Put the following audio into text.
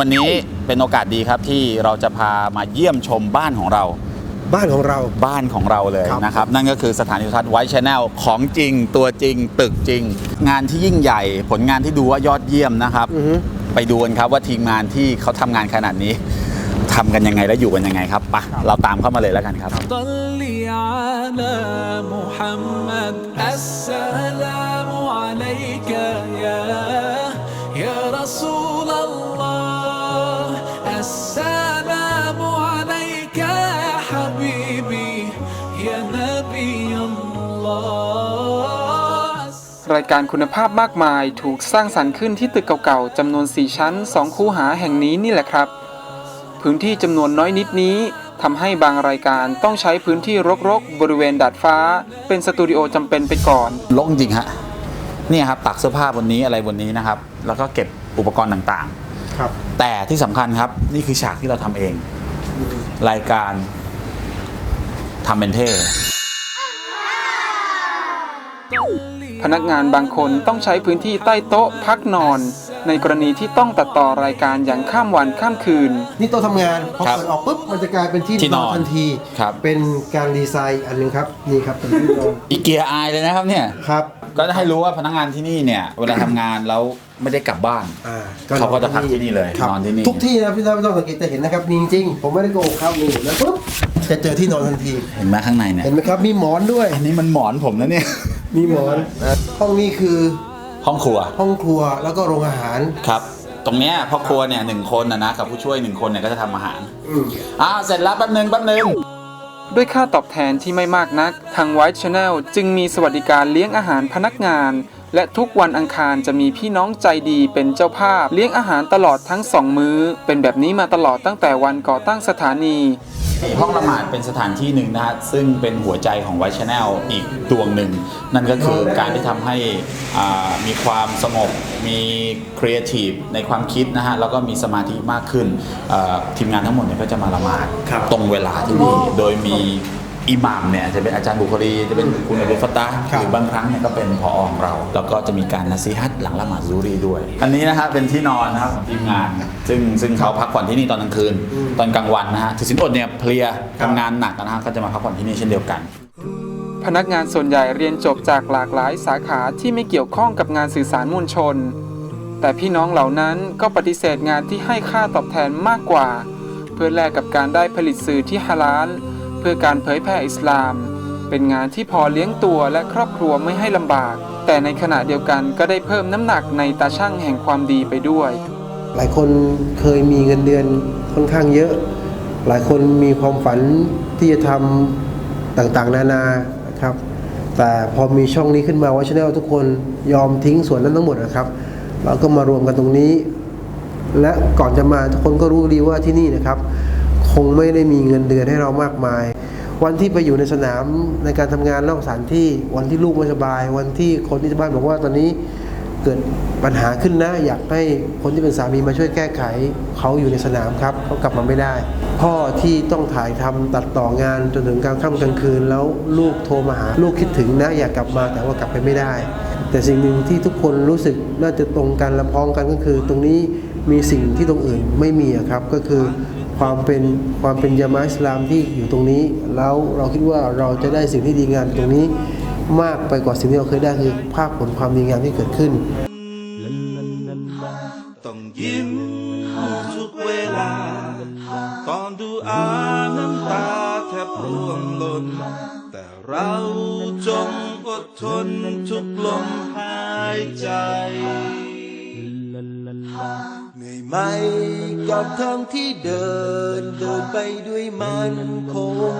วันนี้เป็นโอกาสดีครับที่เราจะพามาเยี่ยมชมบ้านของเรา บ้านของเรา บ้านของเราเลย ครับ นะครับ นั่นก็คือสถานีโทรทัศน์ไวท์ชแนลของจริง ตัวจริง ตึกจริง งานที่ยิ่งใหญ่ ผลงานที่ดูว่ายอดเยี่ยมนะครับ อือฮึ ไปดูกันครับว่าทีมงานที่เขาทำงานขนาดนี้ทำกันยังไงและอยู่กันยังไงครับไปะเราตามเข้ามาเลยแล้วกันครับ صلي على محمد السلام รายการคุณภาพมากมายถูกสร้างสรรค์ขึ้นที่ตึกเก่าๆจำนวน 4 ชั้น 2 คูหาแห่งนี้นี่แหละครับ พื้นที่จำนวนน้อยนิดนี้ทำให้บางรายการต้องใช้พื้นที่รกๆ บริเวณดาดฟ้า เป็นสตูดิโอจำเป็นไปก่อนลกจริงฮะเนี่ยครับตักเสื้อผ้าบนนี้อะไรบนนี้นะครับ แล้วก็เก็บอุปกรณ์ต่างครับๆแต่ที่สำคัญครับนี่คือฉากที่เราทำเอง รายการทำเป็นเท่ พนักงานบางคนต้องใช้พื้นที่ใต้โต๊ะพักนอน ในกรณีที่ต้องตัดต่อรายการอย่างข้ามวันข้ามคืน นี่โต๊ะทำงานพอครับเปิดออกปุ๊บมันจะกลายเป็นที่ที่นอนทันที ครับ เป็นการดีไซน์อันหนึงครับนี่ครับเป็นที่นอนอีเกียอายเลยนะครับเนี่ย ครับก็จะให้รู้ว่าพนักงานที่นี่เนี่ย เวลาทำงานแล้วไม่ได้กลับบ้าน อ่าเขาก็จะพักที่นี่เลยครับนอนที่นี่ ทุกที่นะพี่ท่านไม่ต้องสังเกตจะเห็นนะครับนี่จริงๆผมไม่ได้โกหกครับนี่แล้วปุ๊บจะเจอที่นอนทันที เห็นไหมข้างในเนี่ยเห็นไหมครับมีหมอนด้วย อันนี้มันหมอนผมนะเนี่ย มีหมอนนะห้องนี้คือห้องครัวห้องครัวแล้วก็โรงอาหารครับ ตรงเนี้ยพ่อครัวเนี่ยหนึ่งคนนะนะกับผู้ช่วยหนึ่งคนเนี่ยก็จะทำอาหารอืมอ่าเสร็จแล้วแป๊บนึงแป๊บนึงด้วยค่าตอบแทนที่ไม่มากนัก ทาง White Channel จึงมีสวัสดิการเลี้ยงอาหารพนักงาน และทุกวันอังคารจะมีพี่น้องใจดีเป็นเจ้าภาพ เลี้ยงอาหารตลอดทั้งสองมื้อ เป็นแบบนี้มาตลอดตั้งแต่วันก่อตั้งสถานี ห้องละหมาดเป็นสถานที่หนึ่งนะฮะซึ่งเป็นหัวใจของไวท์ชแนลอีกดวงหนึ่ง นั่นก็คือการที่ทำให้อ่ามีความสงบมีครีเอทีฟในความคิดนะฮะแล้วก็มีสมาธิมากขึ้นอ่าทีมงานทั้งหมดเนี่ยก็จะมาละหมาดครับ ตรงเวลาที่นี่โดยมี อิหม่ามเนี่ยจะเป็นอาจารย์บุคลีจะเป็นคุณอบุฟัตตาห์ครับหรือบางครั้งเนี่ยก็เป็นพอของเรา แล้วก็จะมีการนัสซีฮัตหลังละหมาดซูรีด้วย อันนี้นะฮะเป็นที่นอนนะครับของทีมงาน ซึ่งซึ่งเขาพักผ่อนที่นี่ตอนกลางคืน ตอนกลางวันนะฮะถือสินอดเนี่ยเพลียทำงานหนักนะฮะก็จะมาพักผ่อนที่นี่เช่นเดียวกัน พนักงานส่วนใหญ่เรียนจบจากหลากหลายสาขาที่ไม่เกี่ยวข้องกับงานสื่อสารมวลชน แต่พี่น้องเหล่านั้นก็ปฏิเสธงานที่ให้ค่าตอบแทนมากกว่า เพื่อแลกกับการได้ผลิตสื่อที่ฮาลาลเพื่อการเผยแผ่อิสลาม เป็นงานที่พอเลี้ยงตัวและครอบครัวไม่ให้ลำบาก แต่ในขณะเดียวกันก็ได้เพิ่มน้ำหนักในตาช่างแห่งความดีไปด้วย หลายคนเคยมีเงินเดือนค่อนข้างเยอะ หลายคนมีความฝันที่จะทำต่างๆ นานานะครับ แต่พอมีช่องนี้ขึ้นมาว่าชาแนลทุกคนยอมทิ้งส่วนนั้นทั้งหมดนะครับเราก็มารวมกันตรงนี้ และก่อนจะมาทุกคนก็รู้ดีว่าที่นี่นะครับ คงไม่ได้มีเงินเดือนให้เรามากมาย วันที่ไปอยู่ในสนามในการทำงานนอกสถานที่วันที่ลูกไม่สบาย วันที่คนที่บ้านบอกว่าตอนนี้เกิดปัญหาขึ้นนะ อยากให้คนที่เป็นสามีมาช่วยแก้ไขเขาอยู่ในสนามครับเขากลับมาไม่ได้ พ่อที่ต้องถ่ายทำตัดต่องานจนถึงกลางค่ำกลางคืน แล้วลูกโทรมาหาลูกคิดถึงนะ อยากกลับมาแต่ว่ากลับไปไม่ได้ แต่สิ่งหนึ่งที่ทุกคนรู้สึกน่าจะตรงกันและพ้องกันก็คือ ตรงนี้มีสิ่งที่ตรงอื่นไม่มีครับก็คือ ความเป็นความเป็นยามาอิสลามที่อยู่ตรงนี้ แล้วเราคิดว่าเราจะได้สิ่งที่ดีงามตรงนี้ มากไปกว่าสิ่งที่เราเคยได้คือภาพผลความดีงามที่เกิดขึ้นต้องยิ้มทุกเวลา ตอนดูอาน้ำตาแทบร่วงหล่นแต่เราจงอดทนทุกลมหายใจเหนื่อยไหม กับทางที่เดินเดินไปด้วยมันคง